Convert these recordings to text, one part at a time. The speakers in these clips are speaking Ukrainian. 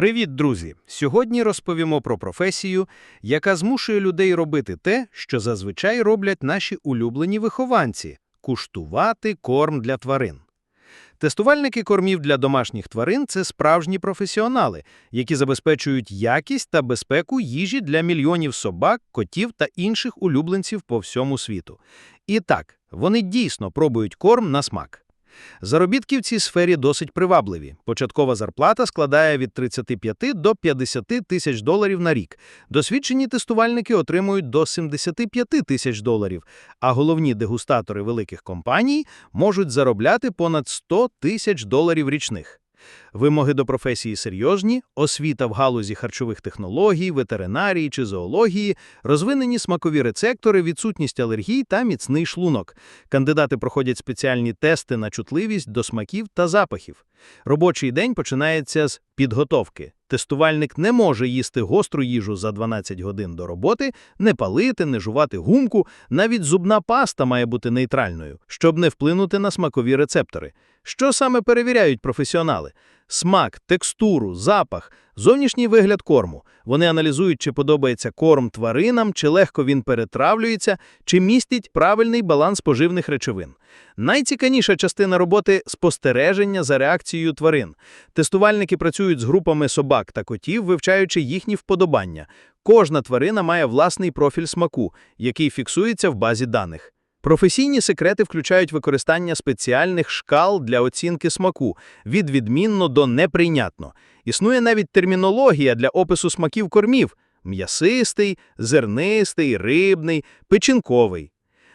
Привіт, друзі! Сьогодні розповімо про професію, яка змушує людей робити те, що зазвичай роблять наші улюблені вихованці – куштувати корм для тварин. Тестувальники кормів для домашніх тварин – це справжні професіонали, які забезпечують якість та безпеку їжі для мільйонів собак, котів та інших улюбленців по всьому світу. І так, вони дійсно пробують корм на смак. Заробітки в цій сфері досить привабливі. Початкова зарплата складає від 35 до 50 тисяч доларів на рік. Досвідчені тестувальники отримують до 75 тисяч доларів, а головні дегустатори великих компаній можуть заробляти понад 100 тисяч доларів річних. Вимоги до професії серйозні, освіта в галузі харчових технологій, ветеринарії чи зоології, розвинені смакові рецептори, відсутність алергій та міцний шлунок. Кандидати проходять спеціальні тести на чутливість до смаків та запахів. Робочий день починається з підготовки. Тестувальник не може їсти гостру їжу за 12 годин до роботи, не палити, не жувати гумку, навіть зубна паста має бути нейтральною, щоб не вплинути на смакові рецептори. Що саме перевіряють професіонали? Смак, текстуру, запах, зовнішній вигляд корму. Вони аналізують, чи подобається корм тваринам, чи легко він перетравлюється, чи містить правильний баланс поживних речовин. Найцікавіша частина роботи спостереження за реакцією тварин. Тестувальники працюють з групами собак та котів, вивчаючи їхні вподобання. Кожна тварина має власний профіль смаку, який фіксується в базі даних. Професійні секрети включають використання спеціальних шкал для оцінки смаку від відмінно до неприйнятно. Існує навіть термінологія для опису смаків кормів м'ясистий, зернистий, рибний, печінковий.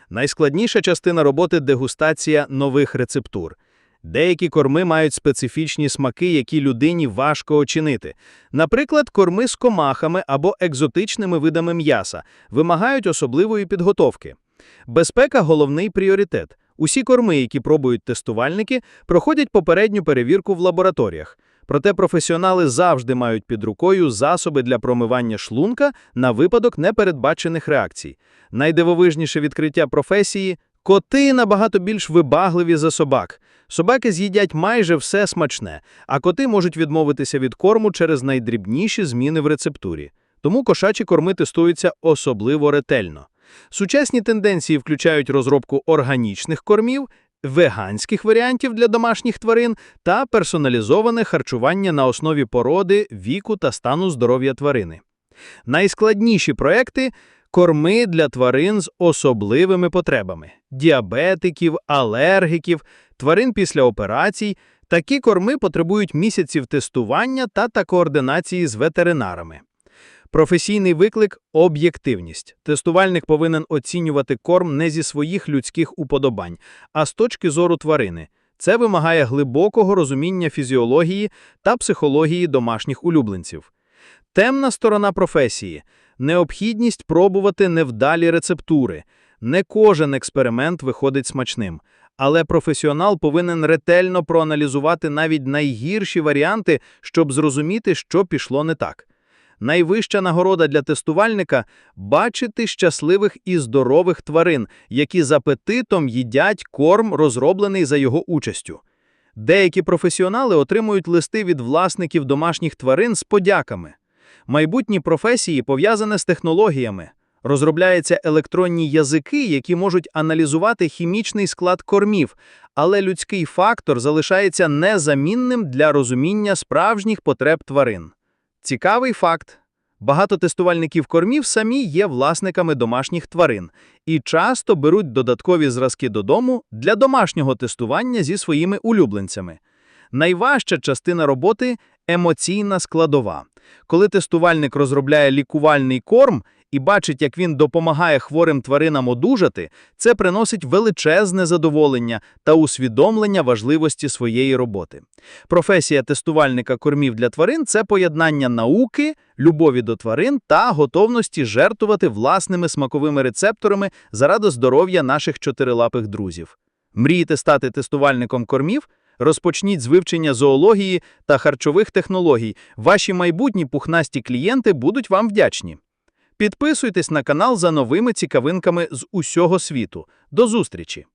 Найскладніша частина роботи дегустація нових рецептур. Деякі корми мають специфічні смаки, які людині важко очинити. Наприклад, корми з комахами або екзотичними видами м'яса вимагають особливої підготовки. Безпека – головний пріоритет. Усі корми, які пробують тестувальники, проходять попередню перевірку в лабораторіях. Проте професіонали завжди мають під рукою засоби для промивання шлунка на випадок непередбачених реакцій. Найдивовижніше відкриття професії – коти набагато більш вибагливі за собак. Собаки з'їдять майже все смачне, а коти можуть відмовитися від корму через найдрібніші зміни в рецептурі. Тому кошачі корми тестуються особливо ретельно. Сучасні тенденції включають розробку органічних кормів, веганських варіантів для домашніх тварин та персоналізоване харчування на основі породи, віку та стану здоров'я тварини. Найскладніші проекти корми для тварин з особливими потребами діабетиків, алергіків, тварин після операцій. Такі корми потребують місяців тестування та та координації з ветеринарами. Професійний виклик об'єктивність. Тестувальник повинен оцінювати корм не зі своїх людських уподобань, а з точки зору тварини. Це вимагає глибокого розуміння фізіології та психології домашніх улюбленців. Темна сторона професії необхідність пробувати невдалі рецептури. Не кожен експеримент виходить смачним, але професіонал повинен ретельно проаналізувати навіть найгірші варіанти, щоб зрозуміти, що пішло не так. Найвища нагорода для тестувальника бачити щасливих і здорових тварин, які з апетитом їдять корм, розроблений за його участю. Деякі професіонали отримують листи від власників домашніх тварин з подяками. Майбутні професії пов'язані з технологіями. Розробляються електронні язики, які можуть аналізувати хімічний склад кормів, але людський фактор залишається незамінним для розуміння справжніх потреб тварин. Цікавий факт. Багато тестувальників кормів самі є власниками домашніх тварин і часто беруть додаткові зразки додому для домашнього тестування зі своїми улюбленцями. Найважча частина роботи емоційна складова. Коли тестувальник розробляє лікувальний корм і бачить, як він допомагає хворим тваринам одужати, це приносить величезне задоволення та усвідомлення важливості своєї роботи. Професія тестувальника кормів для тварин це поєднання науки, любові до тварин та готовності жертвувати власними смаковими рецепторами заради здоров'я наших чотирилапих друзів. Мрієте стати тестувальником кормів? Розпочніть з вивчення зоології та харчових технологій. Ваші майбутні пухнасті клієнти будуть вам вдячні. Підписуйтесь на канал за новими цікавинками з усього світу. До зустрічі!